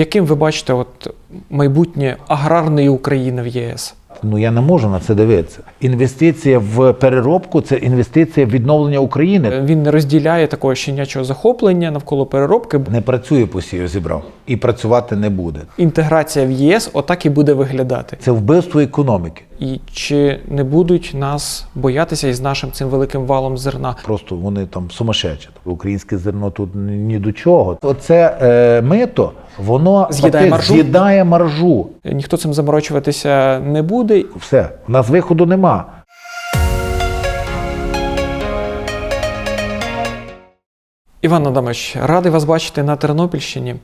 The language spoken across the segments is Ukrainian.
Яким ви бачите от майбутнє аграрної України в ЄС? Ну я не можу на це дивитися. Інвестиція в переробку це інвестиція в відновлення України. Він не розділяє такого щенячого захоплення навколо переробки. Не працює посію, зібрав і працювати не буде. Інтеграція в єС отак і буде виглядати. Це вбивство економіки. І чи не будуть нас боятися із нашим цим великим валом зерна? Просто вони там сумасшедші. Українське зерно тут ні до чого. Оце е, мито, воно З'їдає маржу? з'їдає маржу. Ніхто цим заморочуватися не буде. Все, у нас виходу нема. Іван Адамович, радий вас бачити на Тернопільщині.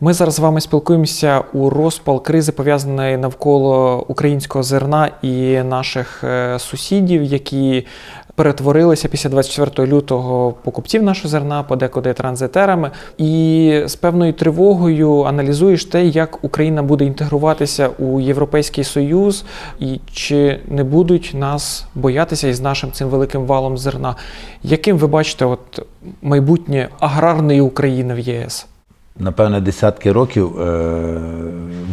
Ми зараз з вами спілкуємося у розпал кризи, пов'язаної навколо українського зерна і наших е, сусідів, які перетворилися після 24 лютого покупців нашого зерна, подекуди транзитерами. І з певною тривогою аналізуєш те, як Україна буде інтегруватися у Європейський Союз, і чи не будуть нас боятися із нашим цим великим валом зерна. Яким ви бачите от майбутнє аграрної України в ЄС? Напевне, десятки років е,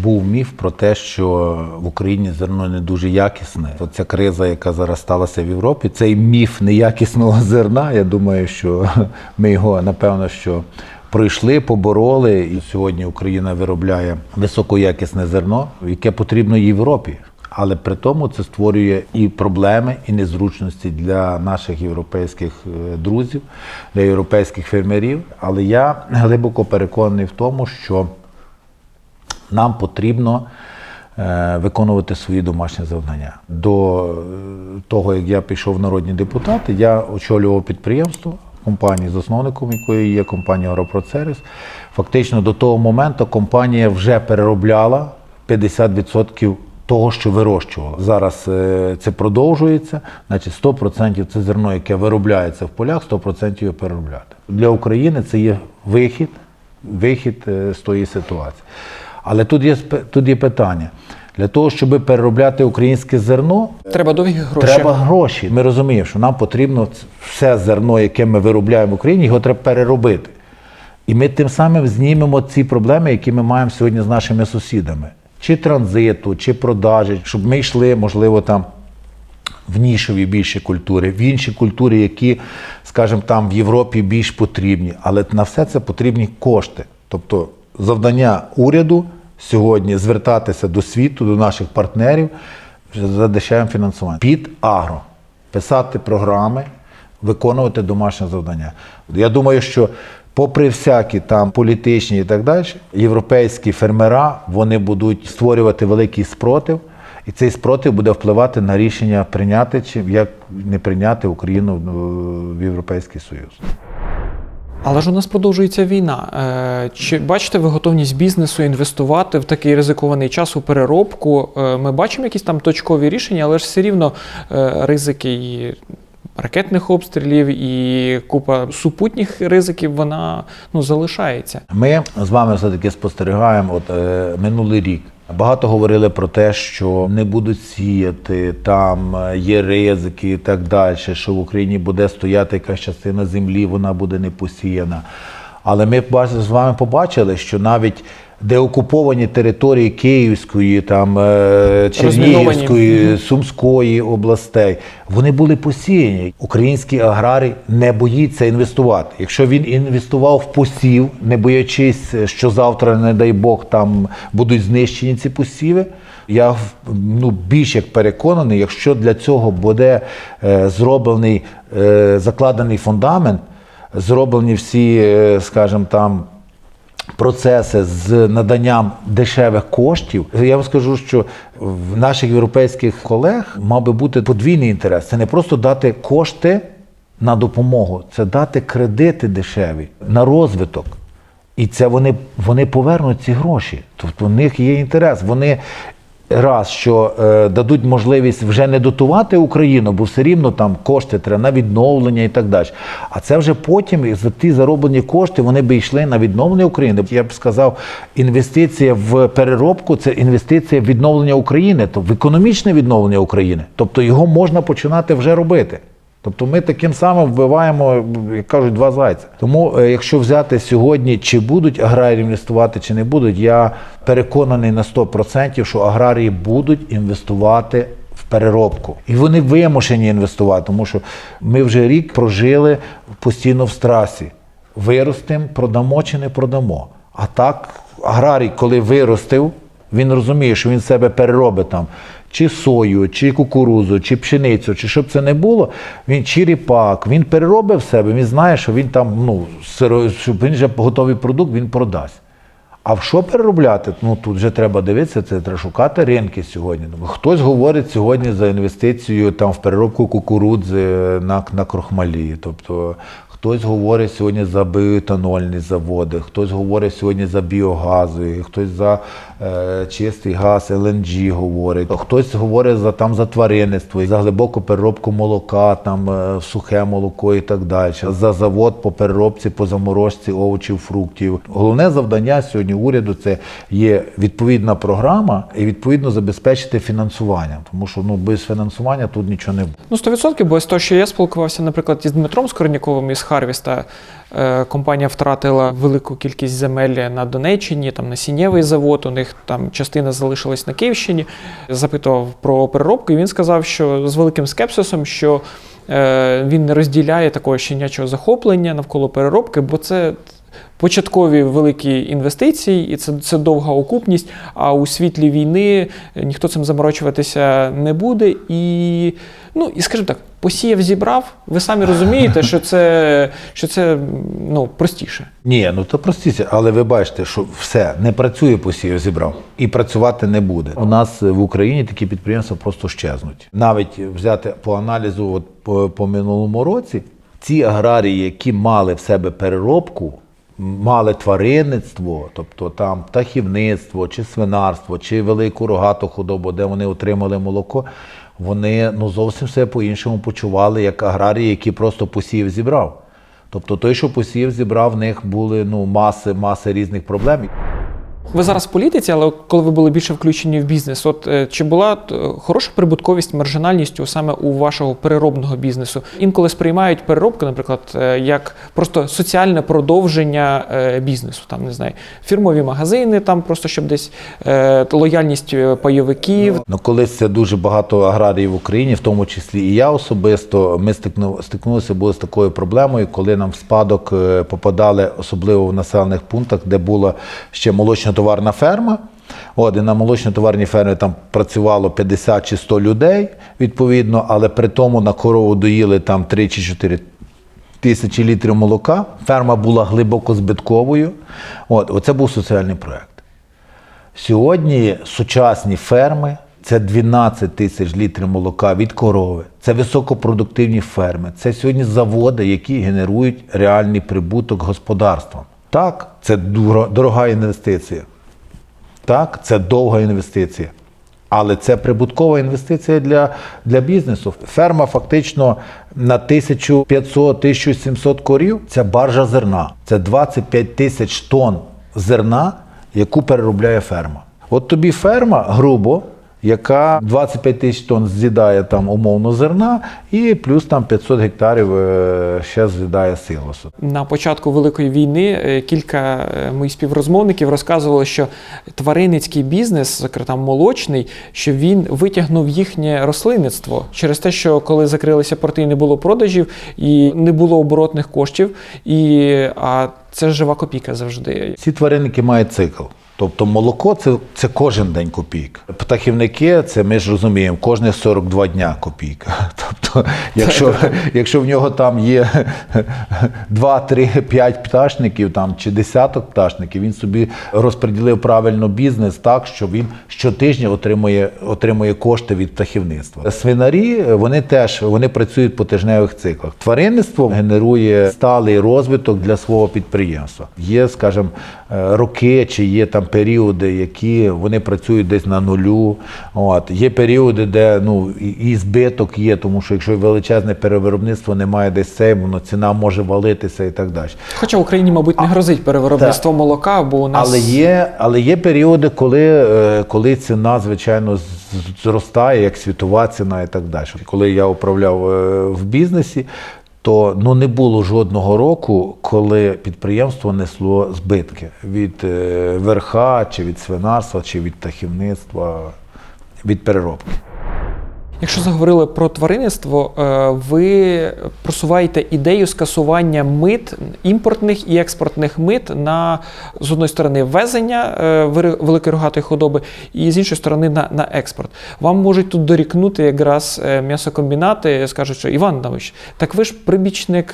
був міф про те, що в Україні зерно не дуже якісне. Оця криза, яка зараз сталася в Європі, цей міф неякісного зерна. Я думаю, що ми його напевно що пройшли, побороли. І сьогодні Україна виробляє високоякісне зерно, яке потрібно Європі. Але при тому це створює і проблеми, і незручності для наших європейських е, друзів, для європейських фермерів. Але я глибоко переконаний в тому, що нам потрібно е, виконувати свої домашні завдання. До е, того, як я пішов в народні депутати, я очолював підприємство. Компанії, засновником якої є компанія Агропроцервіс. Фактично до того моменту компанія вже переробляла 50% того, що вирощувала. Зараз е, це продовжується, значить 100% це зерно, яке виробляється в полях, 100% його переробляти. Для України це є вихід, вихід е, з тої ситуації. Але тут є, тут є питання. Для того, щоб переробляти українське зерно, Треба довгі гроші. Треба гроші. Ми розуміємо, що нам потрібно все зерно, яке ми виробляємо в Україні, його треба переробити. І ми тим самим знімемо ці проблеми, які ми маємо сьогодні з нашими сусідами. Чи транзиту, чи продажі, щоб ми йшли, можливо, там в нішові більші культури, в інші культури, які, скажімо, там в Європі більш потрібні. Але на все це потрібні кошти. Тобто завдання уряду сьогодні звертатися до світу, до наших партнерів за дешевим фінансуванням. Під агро. Писати програми, виконувати домашнє завдання. Я думаю, що попри всякі там політичні і так далі, європейські фермера вони будуть створювати великий спротив. І цей спротив буде впливати на рішення прийняти чи як не прийняти Україну в- Європейський Союз. Але ж у нас продовжується війна. Е, Чи бачите ви готовність бізнесу інвестувати в такий ризикований час у переробку? Е, Ми бачимо якісь там точкові рішення, але ж все рівно е, ризики і ракетних обстрілів, і купа супутніх ризиків вона ну, залишається. Ми з вами все-таки спостерігаємо от, е, минулий рік. Багато говорили про те, що не будуть сіяти, там е, є ризики і так далі, що в Україні буде стояти якась частина землі, вона буде не посіяна. Але ми з вами побачили, що навіть деокуповані території Київської, там, е, Чернігівської, Сумської областей, вони були посіяні. Український аграрій не боїться інвестувати. Якщо він інвестував в посів, не боячись, що завтра, не дай Бог, там будуть знищені ці посіви. Я ну, більш як переконаний, якщо для цього буде е, зроблений е, закладений фундамент, зроблені всі, е, скажімо там процеси з наданням дешевих коштів. Я вам скажу, що в наших європейських колег мав би бути подвійний інтерес. Це не просто дати кошти на допомогу, це дати кредити дешеві на розвиток. І це вони, вони повернуть ці гроші. Тобто в них є інтерес. Вони раз, що е, дадуть можливість вже не дотувати Україну, бо все рівно там кошти треба на відновлення і так далі. А це вже потім за ті зароблені кошти вони би йшли на відновлення України. Я б сказав, інвестиція в переробку це інвестиція в відновлення України, то в економічне відновлення України. Тобто його можна починати вже робити. Тобто ми таким самим вбиваємо, як кажуть, два зайця. Тому, е, якщо взяти сьогодні, чи будуть аграрії інвестувати, чи не будуть, я переконаний на 100%, що аграрії будуть інвестувати в переробку. І вони вимушені інвестувати, тому що ми вже рік прожили постійно в страсі. Виростемо, продамо чи не продамо. А так, аграрій, коли виростив, він розуміє, що він себе переробить там чи сою, чи кукурузу, чи пшеницю, чи щоб це не було, він чи ріпак, він переробив себе, він знає, що він там, ну, щоб він вже готовий продукт він продасть. А в що переробляти? Ну тут вже треба дивитися, це треба шукати ринки сьогодні. Хтось говорить сьогодні за інвестицію там в переробку кукурудзи на, на крохмалі. Тобто хтось говорить сьогодні за біоетанольні заводи, хтось говорить сьогодні за біогази, хтось за е, чистий газ, ЛНГ говорить, хтось говорить за там за тваринництво, за глибоку переробку молока, там е, сухе молоко і так далі, за завод по переробці, по заморозці овочів, фруктів. Головне завдання сьогодні уряду це є відповідна програма і відповідно забезпечити фінансування, тому що ну без фінансування тут нічого не буде. Ну, 100%, бо з того, що я спілкувався, наприклад, із Дмитром Скорняковим із Харвіста, е, компанія втратила велику кількість земель на Донеччині, там насіннєвий завод, у них там частина залишилась на Київщині. Запитував про переробку, і він сказав, що з великим скепсисом, що е, він не розділяє такого щенячого захоплення навколо переробки, бо це. Початкові великі інвестиції, і це, це довга окупність. А у світлі війни ніхто цим заморочуватися не буде. І, ну, і скажімо так, посіяв, зібрав. Ви самі розумієте, що це, що це ну, простіше. Ні, ну то простіше, але ви бачите, що все не працює посів, зібрав і працювати не буде. У нас в Україні такі підприємства просто щезнуть. Навіть взяти по аналізу, от по, по минулому році, ці аграрії, які мали в себе переробку, мали тваринництво, тобто там птахівництво, чи свинарство, чи велику рогату худобу, де вони отримали молоко. Вони ну зовсім все по-іншому почували, як аграрії, які просто посів зібрав. Тобто той, що посів зібрав, в них були ну, маси, маси різних проблем. Ви зараз в політиці, але коли ви були більше включені в бізнес, от е, чи була е, хороша прибутковість, маржинальність у- саме у вашого переробного бізнесу? Інколи сприймають переробку, наприклад, е, як просто соціальне продовження бізнесу. Там не знаю, фірмові магазини, там просто щоб десь лояльність пайовиків. Ну, колись це дуже багато аграріїв в Україні, в тому числі і я особисто. Ми стикну, стикнулися були з такою проблемою, коли нам в спадок попадали, особливо в населених пунктах, де була ще молочно-товарна ферма. От, і на молочно-товарній фермі там працювало 50 чи 100 людей, відповідно, але при тому на корову доїли там 3 чи 4 тисячі літрів молока. Ферма була глибоко збитковою. От, оце був соціальний проєкт. Сьогодні сучасні ферми це 12 тисяч літрів молока від корови. Це високопродуктивні ферми. Це сьогодні заводи, які генерують реальний прибуток господарствам. Так, це дорога інвестиція. Так, це довга інвестиція. Але це прибуткова інвестиція для, для бізнесу. Ферма фактично на 1500-1700 корів це баржа зерна. Це 25 тисяч тонн зерна, яку переробляє ферма. От тобі ферма грубо, яка 25 тисяч тонн з'їдає там умовно зерна, і плюс там 500 гектарів е, ще з'їдає силосу. На початку Великої війни е, кілька е, моїх співрозмовників розказували, що тваринницький бізнес, зокрема там молочний, що він витягнув їхнє рослинництво через те, що коли закрилися порти, не було продажів і не було оборотних коштів. І а це жива копійка завжди. Ці тваринники мають цикл. Тобто молоко це, це кожен день копійка. Птахівники, це ми ж розуміємо, кожних 42 дня копійка. Тобто, якщо, якщо в нього там є 2, 3, 5 пташників там, чи десяток пташників, він собі розподілив правильно бізнес так, що він щотижня отримує, отримує кошти від птахівництва. Свинарі вони теж вони працюють по тижневих циклах. Тваринництво генерує сталий розвиток для свого підприємства. Є, скажімо, е, роки чи є там періоди, які вони працюють десь на нулю. От. Є періоди, де ну, і, збиток є, тому що якщо величезне перевиробництво немає десь цей, воно ціна може валитися і так далі. Хоча в Україні, мабуть, не грозить перевиробництво молока, бо у нас Але є, але є періоди, коли, е, коли ціна, звичайно, зростає, як світова ціна і так далі. Коли я управляв е, в бізнесі, то ну, не було жодного року, коли підприємство несло збитки від е, верха, чи від свинарства, чи від тахівництва, від переробки. Якщо заговорили про тваринництво, е, ви просуваєте ідею скасування мит імпортних і експортних мит на з одної сторони ввезення е, великої рогатої худоби, і з іншої сторони на, на експорт. Вам можуть тут дорікнути якраз е, м'ясокомбінати, скажуть, що Іван Адамович, так ви ж прибічник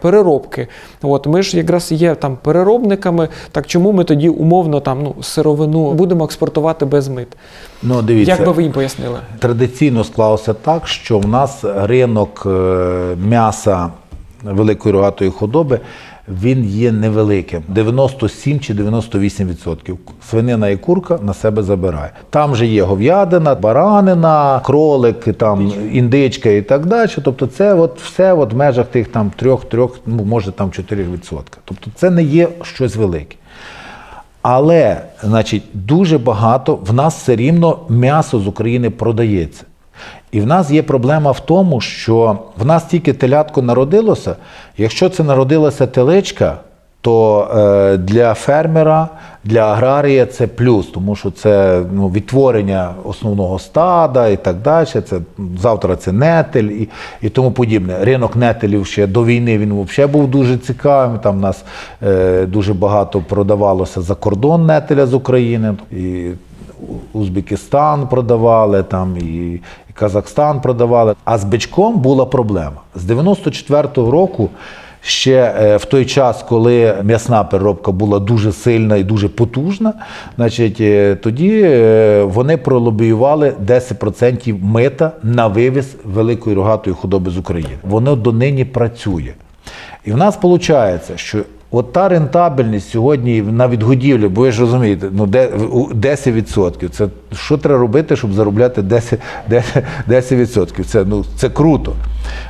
переробки. От ми ж якраз є там переробниками. Так чому ми тоді умовно там ну сировину будемо експортувати без мит? Ну, дивіться, Як би ви їм пояснили? Традиційно склалося так, що в нас ринок е, м'яса великої рогатої худоби він є невеликим. 97 чи 98%. Свинина і курка на себе забирає. Там же є говядина, баранина, кролик, там індичка і так далі. Тобто, це от все от в межах тих там 3-3, ну може там 4%. Тобто це не є щось велике. Але, значить, дуже багато в нас все рівно м'ясо з України продається. І в нас є проблема в тому, що в нас тільки телятко народилося. Якщо це народилася теличка, то е, для фермера, для аграрія це плюс, тому що це ну, відтворення основного стада і так далі. Це завтра це нетель і, і тому подібне. Ринок нетелів ще до війни він взагалі був дуже цікавим. Там в нас е, дуже багато продавалося за кордон нетеля з України. І Узбекистан продавали, там і, Казахстан продавали. А з бичком була проблема. З 94-го року, ще е, в той час, коли м'ясна переробка була дуже сильна і дуже потужна, значить, е, тоді е, вони пролобіювали 10% мита на вивіз великої рогатої худоби з України. Воно донині працює. І в нас виходить, що от та рентабельність сьогодні на відгодівлі, бо ви ж розумієте, ну де у- 10%. Це що треба робити, щоб заробляти 10%? 10%, 10%. Це, ну, це круто.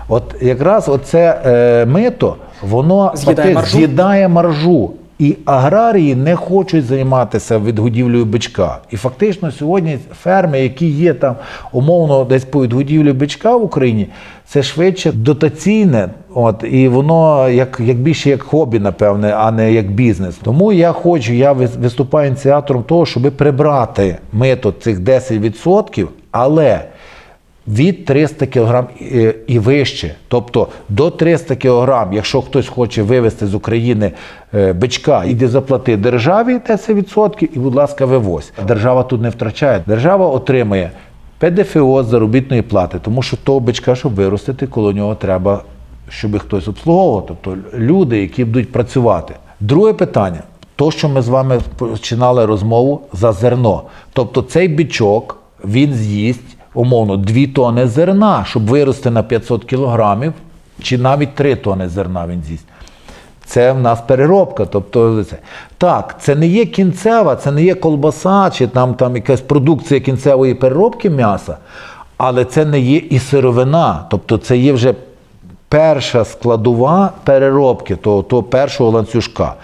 От якраз оце е, мито, воно З'їдає маржу? з'їдає маржу. І аграрії не хочуть займатися відгодівлею бичка. І фактично сьогодні ферми, які є там умовно десь по відгодівлі бичка в Україні, це швидше дотаційне, от і воно як, як більше як хобі, напевне, а не як бізнес. Тому я хочу, я виступаю ініціатором того, щоб прибрати мито цих 10%, але від 300 кг і- вище. Тобто до 300 кг, якщо хтось хоче вивезти з України е, бичка, іди заплати державі 10% і, будь ласка, вивозь. Держава тут не втрачає. Держава отримує ПДФО з заробітної плати, тому що того бичка, щоб виростити, коло нього треба, щоб хтось обслуговував, тобто люди, які будуть працювати. Друге питання. То, що ми з вами починали розмову за зерно. Тобто цей бичок він з'їсть умовно 2 тони зерна, щоб вирости на 500 кілограмів, чи навіть 3 тони зерна він з'їсть. Це в нас переробка. Тобто, це. Так, це не є кінцева, це не є колбаса, чи там, там якась продукція кінцевої переробки м'яса, але це не є і сировина. Тобто це є вже перша складова переробки того, того першого ланцюжка.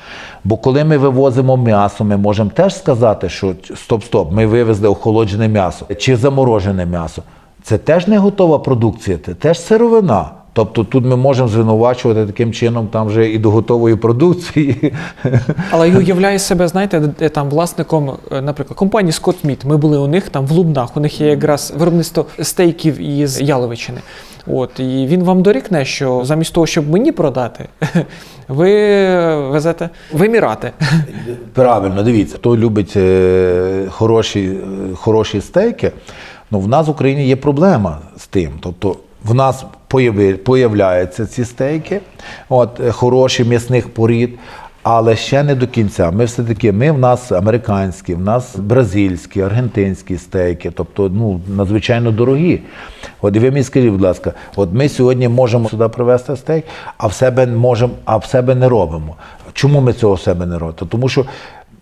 Бо коли ми вивозимо м'ясо, ми можемо теж сказати, що стоп-стоп, ми вивезли охолоджене м'ясо чи заморожене м'ясо. Це теж не готова продукція, це теж сировина. Тобто тут ми можемо звинувачувати таким чином там вже і до готової продукції. Але й уявляє себе, знаєте, там власником, е, наприклад, компанії Scott Meat. Ми були у них там в Лубнах. У них є якраз виробництво стейків із Яловичини. От і він вам дорікне, що замість того, щоб мені продати, ви везете в Емірати. Правильно, дивіться, хто любить е, хороші, е, хороші стейки, ну в нас в Україні є проблема з тим. Тобто в нас появляються ці стейки, от, е, хороші м'ясних порід, але ще не до кінця. Ми все-таки, ми в нас американські, в нас бразильські, аргентинські стейки, тобто ну, надзвичайно дорогі. От і ви мені скажіть, будь ласка, от ми сьогодні можемо сюди привезти стейк, а в себе можемо, а в себе не робимо. Чому ми цього в себе не робимо? Тому що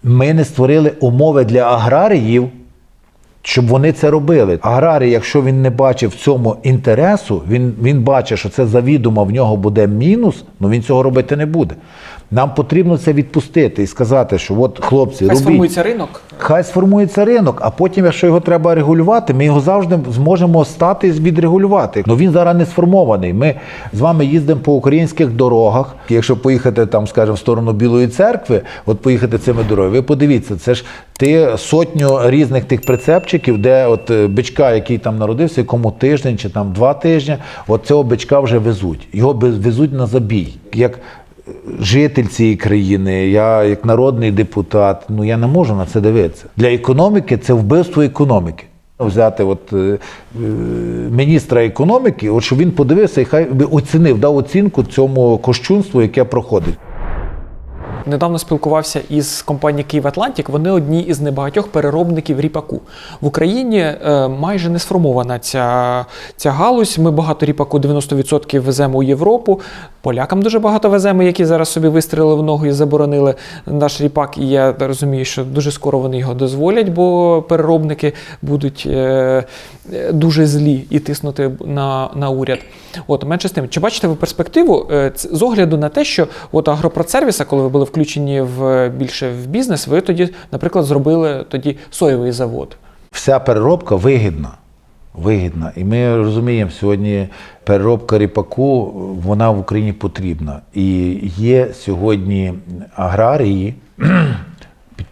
Ми не створили умови для аграріїв, щоб вони це робили. Аграрій, якщо він не бачив в цьому інтересу, він, він бачить, що це завідомо в нього буде мінус, ну він цього робити не буде. Нам потрібно це відпустити і сказати, що от хлопці, Хай робіть. сформується ринок. Хай сформується ринок, а потім, якщо його треба регулювати, ми його завжди зможемо стати відрегулювати. Ну він зараз не сформований. Ми з вами їздимо по українських дорогах. Якщо поїхати там, скажімо, в сторону Білої церкви, от поїхати цими дорогами, ви подивіться, це ж ти сотню різних тих прицепчиків, де от е, бичка, який там народився, якому тиждень чи там два тижні, от цього бичка вже везуть. Його везуть на забій. Як житель цієї країни, я як народний депутат, ну я не можу на це дивитися. Для економіки це вбивство економіки. Взяти от е, е, міністра економіки, от щоб він подивився і хай би оцінив, дав оцінку цьому кощунству, яке проходить. Недавно спілкувався із компанією Київ Атлантік. Вони одні із небагатьох переробників ріпаку. В Україні е, майже не сформована ця, ця галузь. Ми багато ріпаку 90% веземо у Європу. Полякам дуже багато веземо, які зараз собі вистрілили в ногу і заборонили наш ріпак. І я розумію, що дуже скоро вони його дозволять, бо переробники будуть е, дуже злі і тиснути на, на уряд. От менше з тим, чи бачите ви перспективу е, з огляду на те, що от агропродсервіса, коли ви були включені в більше в бізнес, ви тоді, наприклад, зробили тоді соєвий завод. Вся переробка вигідна. Вигідна. І ми розуміємо, сьогодні переробка ріпаку вона в Україні потрібна. І є сьогодні аграрії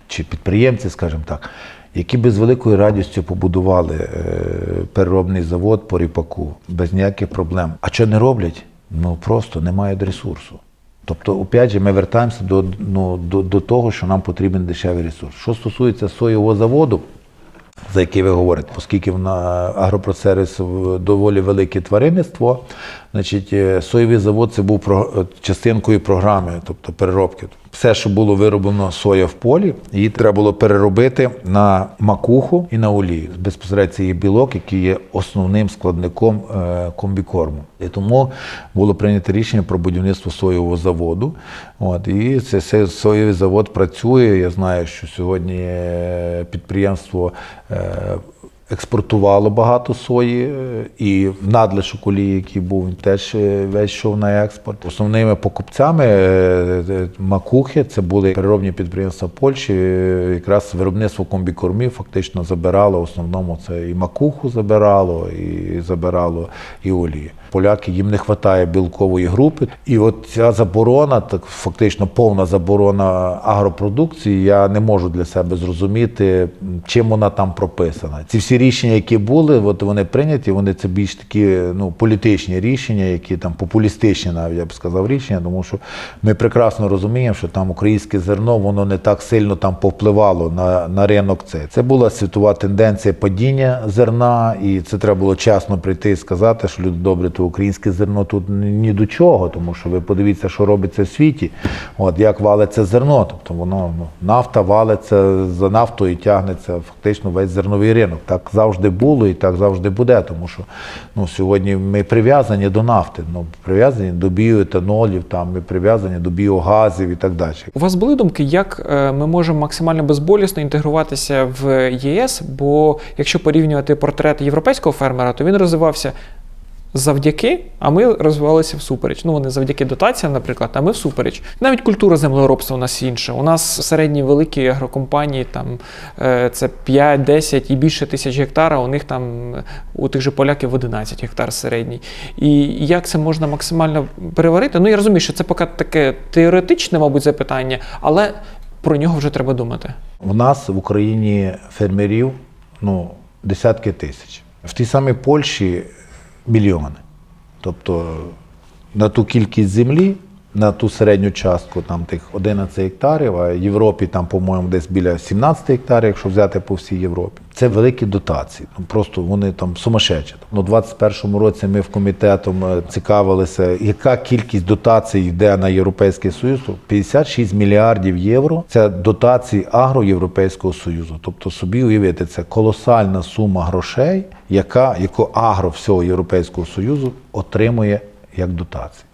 чи підприємці, скажімо так, які би з великою радістю побудували е, переробний завод по ріпаку без ніяких проблем. А що не роблять? Ну просто немає ресурсу. Тобто, опять же, ми вертаємося до, ну, до, до того, що нам потрібен дешевий ресурс. Що стосується соєвого заводу, за який ви говорите, оскільки в агропроцервіс доволі велике тваринництво, значить е, соєвий завод це був е, частинкою програми, тобто переробки. Все, що було вироблено соя в полі, її треба було переробити на макуху і на олію. Безпосередньо це є білок, який є основним складником е, комбікорму. І тому було прийнято рішення про будівництво соєвого заводу. От, і це, соєвий завод працює. Я знаю, що сьогодні е, підприємство е, експортувало багато сої, і і надлишок олії, який був, він теж е, весь йшов на експорт. Основними покупцями е, е, макухи це були переробні підприємства Польщі. Е, Якраз виробництво комбікормів фактично забирало в основному це і макуху забирало, і забирало і олію. Поляки їм не вистачає білкової групи. І от ця заборона, так фактично повна заборона агропродукції, я не можу для себе зрозуміти, чим вона там прописана. Ці всі рішення, які були, от вони прийняті, вони це більш такі ну, політичні рішення, які там популістичні, навіть я б сказав, рішення, тому що ми прекрасно розуміємо, що там українське зерно воно не так сильно там повпливало на, на ринок. Це це була світова тенденція падіння зерна, і це треба було чесно прийти і сказати, що люди добре, то українське зерно тут ні до чого, тому що ви подивіться, що робиться в світі. От як валиться зерно, тобто воно ну, нафта валиться за нафтою, тягнеться фактично весь зерновий ринок. Так завжди було і так завжди буде, тому що ну, сьогодні ми прив'язані до нафти, ну прив'язані до біоетанолів, там ми прив'язані до біогазів і так далі. У вас були думки, як е, ми можемо максимально безболісно інтегруватися в ЄС? Бо якщо порівнювати портрет європейського фермера, то він розвивався завдяки, а ми розвивалися всупереч. Ну, вони завдяки дотаціям, наприклад, а ми всупереч. Навіть культура землеробства у нас інша. У нас середні великі агрокомпанії, там е, це 5, 10 і більше тисяч гектара, у них там у тих же поляків 11 гектар середній. І як це можна максимально переварити? Ну, я розумію, що це поки таке теоретичне, мабуть, запитання, але про нього вже треба думати. У нас в Україні фермерів ну, десятки тисяч. В тій самій Польщі мільйони. Тобто на ту кількість землі, на ту середню частку, там тих 11 гектарів, а Європі там, по-моєму, десь біля 17 гектарів, якщо взяти по всій Європі. Це великі дотації. Ну просто вони там сумасшедші. Ну, у 21-му році ми в комітетом е, цікавилися, яка кількість дотацій йде на Європейський Союз. 56 мільярдів євро. Це дотації агро Європейського Союзу. Тобто собі уявити, це колосальна сума грошей, яка, яку агро всього Європейського Союзу отримує як дотації.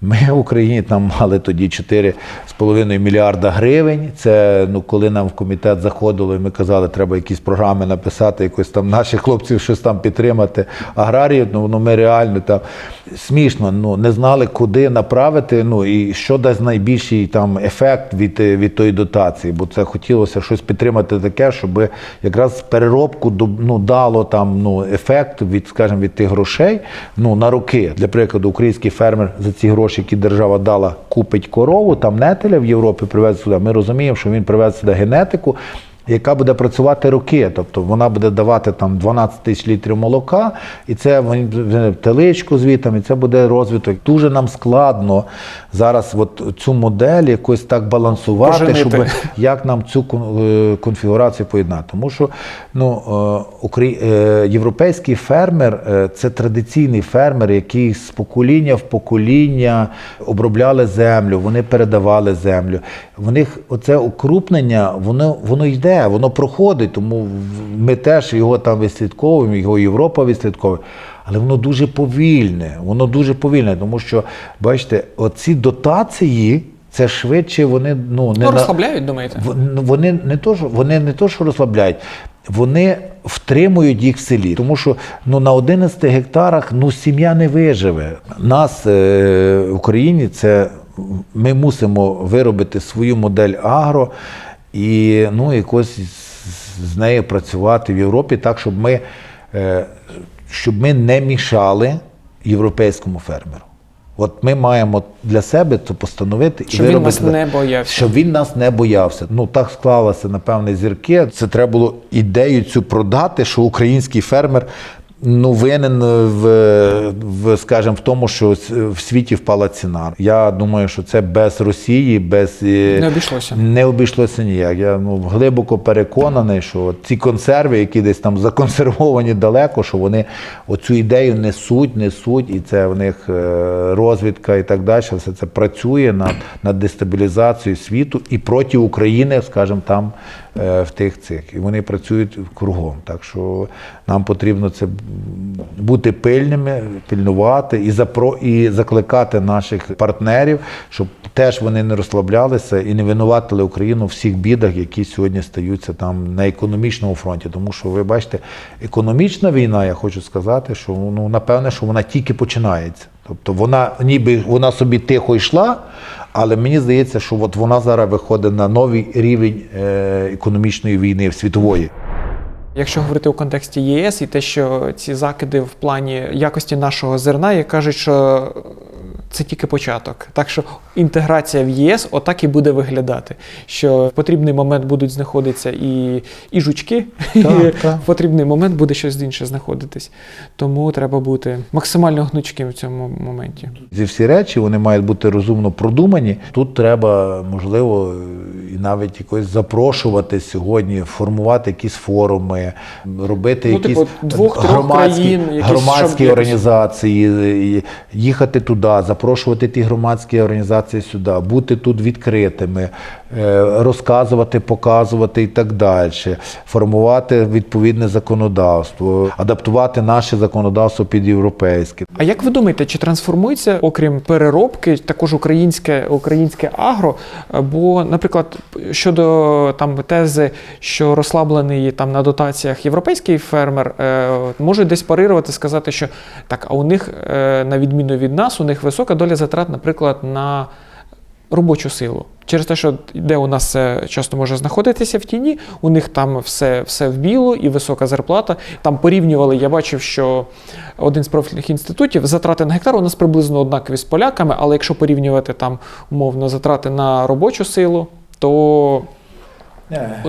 Ми в Україні там мали тоді 4,5 мільярда гривень. Це ну, коли нам в комітет заходило, і ми казали, треба якісь програми написати, якось там наших хлопців щось там підтримати. Аграрії, ну, ну ми реально там смішно, ну не знали, куди направити. Ну і що дасть найбільший там ефект від, від тої дотації. Бо це хотілося щось підтримати таке, щоб якраз переробку ну, дало там ну, ефект від, скажімо, від тих грошей ну, на роки. Для прикладу, український фермер за ці гроші, які держава дала, купить корову, там нетеля в Європі привезе сюди. Ми розуміємо, що він привезе сюди генетику. Яка буде працювати роки, тобто вона буде давати там 12 тисяч літрів молока, і це теличку звітом, і це буде розвиток. Дуже нам складно зараз от цю модель якось так балансувати, Поженити. щоб як нам цю е, конфігурацію поєднати. Тому що ну, е, е, європейський фермер це традиційний фермер, який з покоління в покоління обробляли землю, вони передавали землю. В них оце укрупнення, воно, воно йде, воно проходить, тому ми теж його там відслідковуємо, його Європа відслідковує. Але воно дуже повільне, воно дуже повільне, тому що, бачите, оці дотації, це швидше вони ну, не Ну, на- розслабляють, думаєте? Вони не то, що вони не то, що розслабляють, вони втримують їх в селі. Тому що ну, на 11 гектарах ну, сім'я не виживе. Нас е, в Україні це ми мусимо виробити свою модель агро і ну, якось з- нею працювати в Європі так, щоб ми, е, щоб ми не мішали європейському фермеру. От ми маємо для себе це постановити і Щоб він виробити нас не боявся. Щоб він нас не боявся. Ну так склалося, напевне, зірки. Це треба було ідею цю продати, що український фермер ну винен в, в скажімо, в тому, що в світі впала ціна. Я думаю, що це без Росії, без е, Не обійшлося. не обійшлося ніяк. Я ну, глибоко переконаний, що ці консерви, які десь там законсервовані далеко, що вони оцю ідею несуть, несуть, і це в них е, розвідка і так далі. Все це працює над, над дестабілізацією світу і проти України, скажімо, там е, в тих цих. І вони працюють кругом. Так що нам потрібно це бути пильними, пильнувати і запро і закликати наших партнерів, щоб теж вони не розслаблялися і не винуватили Україну в всіх бідах, які сьогодні стаються там на економічному фронті. Тому що ви бачите, економічна війна, я хочу сказати, що ну напевне, що вона тільки починається. Тобто вона ніби вона собі тихо йшла, але мені здається, що от вона зараз виходить на новий рівень е, економічної війни світової. Якщо говорити у контексті ЄС і те, що ці закиди в плані якості нашого зерна, як кажуть, що це тільки початок. Так що інтеграція в ЄС отак і буде виглядати. Що в потрібний момент будуть знаходитися і, і жучки, Так, і так. в потрібний момент буде щось інше знаходитись. Тому треба бути максимально гнучким в цьому моменті. Ці всі речі вони мають бути розумно продумані. Тут треба, можливо, і навіть якось запрошувати сьогодні, формувати якісь форуми, робити Ну, якісь типу, двох-трьох громадські, країн, якісь, громадські щоб організації, їхати туди, запрошувати ті громадські організації сюди, бути тут відкритими, розказувати, показувати і так далі, формувати відповідне законодавство, адаптувати наше законодавство під європейське. А як ви думаєте, чи трансформується, окрім переробки, також українське, українське агро? Бо, наприклад, щодо там тези, що розслаблений там на дотаціях європейський фермер, е, може десь парирувати, сказати, що так, а у них, е, на відміну від нас, у них висока доля затрат, наприклад, на робочу силу. Через те, що де у нас все часто може знаходитися в тіні, у них там все, все в білу і висока зарплата. Там порівнювали, я бачив, що один з профільних інститутів затрати на гектар у нас приблизно однакові з поляками, але якщо порівнювати там умовно затрати на робочу силу, то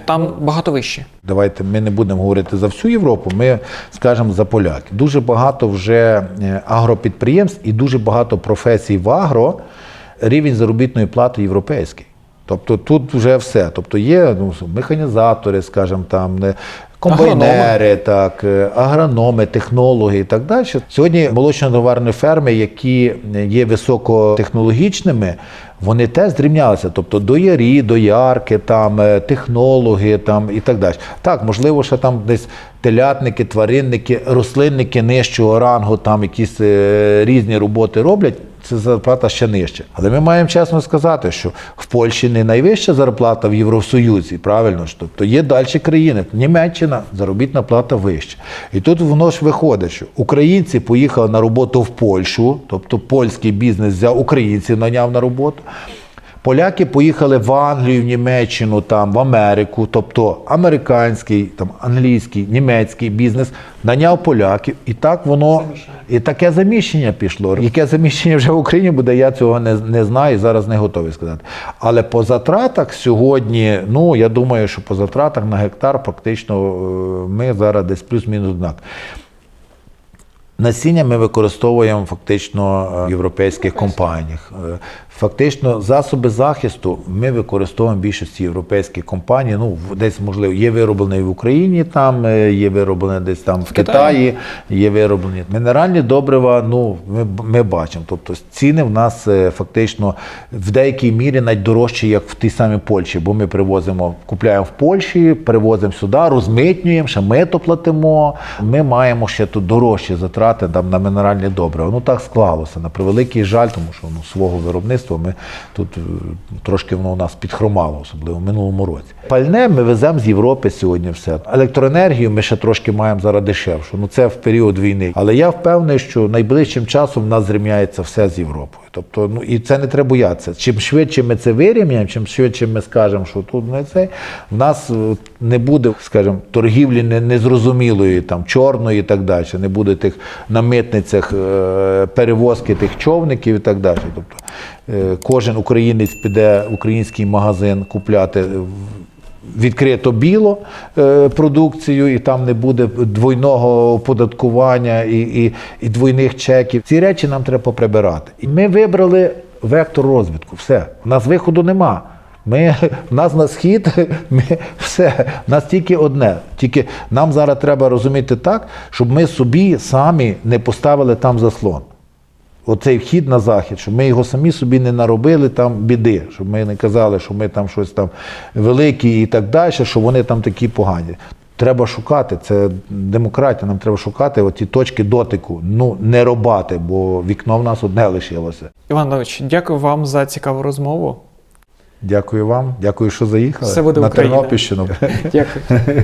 там багато вищі. Давайте ми не будемо говорити за всю Європу, ми скажемо за поляків. Дуже багато вже е, агропідприємств і дуже багато професій в агро рівень заробітної плати європейський. Тобто тут вже все. Тобто є ну, механізатори, скажімо там, не- комбайнери, так, е, агрономи, технологи і так далі. Сьогодні молочно-товарні ферми, які є високотехнологічними, вони теж зрівнялися. Тобто доярі, доярки, там, е, технологи там, і так далі. Так, можливо, що там десь телятники, тваринники, рослинники нижчого рангу, там якісь е, різні роботи роблять. Це зарплата ще нижче. Але ми маємо чесно сказати, що в Польщі не найвища зарплата в Євросоюзі, правильно ж? Тобто є далі країни. Німеччина заробітна плата вища. І тут воно ж виходить, що українці поїхали на роботу в Польщу, тобто польський бізнес взяв українців, наняв на роботу. Поляки поїхали в Англію, в Німеччину, там, в Америку, тобто американський, там, англійський, німецький бізнес наняв поляків, і так воно і таке заміщення пішло. Яке заміщення вже в Україні буде, я цього не, не знаю і зараз не готовий сказати. Але по затратах сьогодні, ну я думаю, що по затратах на гектар фактично е, ми зараз десь плюс-мінус однак. Насіння ми використовуємо фактично е, в європейських компаніях. Фактично, засоби захисту ми використовуємо більшості європейських компаній. Ну, десь можливо є вироблені в Україні, там е, є вироблені десь там в Китаї. Є вироблені мінеральні добрива. Ну ми, ми бачимо. Тобто ціни в нас е, фактично в деякій мірі навіть дорожчі, як в тій самій Польщі, бо ми привозимо, купляємо в Польщі, привозимо сюди, розмитнюємо, ще ми то платимо. Ми маємо ще тут дорожчі затрати там на мінеральні добрива. Ну так склалося на превеликий жаль, тому що ну свого виробництва ми тут е, трошки воно у нас підхромало, особливо в минулому році. Пальне ми веземо з Європи сьогодні все. Електроенергію ми ще трошки маємо зараз дешевшу. Ну це в період війни. Але я впевнений, що найближчим часом в нас зрівняється все з Європою. Тобто, ну і це не треба боятися. Чим швидше ми це вирівняємо, чим швидше ми скажемо, що тут не це, в нас е, не буде, скажімо, торгівлі незрозумілої, там чорної і так далі. Не буде тих на митницях е, перевозки тих човників і так далі. Тобто кожен українець піде в український магазин купляти. Відкрито біло е, продукцію, і там не буде двойного оподаткування і, і, і двойних чеків. Ці речі нам треба поприбирати. І ми вибрали вектор розвитку. Все, у нас виходу нема. Ми, в нас на схід, ми, все, в нас тільки одне. Тільки нам зараз треба розуміти так, щоб ми собі самі не поставили там заслон оцей вхід на захід, щоб ми його самі собі не наробили там біди, щоб ми не казали, що ми там щось там великі і так далі, що вони там такі погані. Треба шукати, це демократія, нам треба шукати оті точки дотику, ну не робати, бо вікно в нас одне лишилося. Іван Давич, дякую вам за цікаву розмову. Дякую вам, дякую, що заїхали Все буде на Україна. Тернопільщину. Дякую.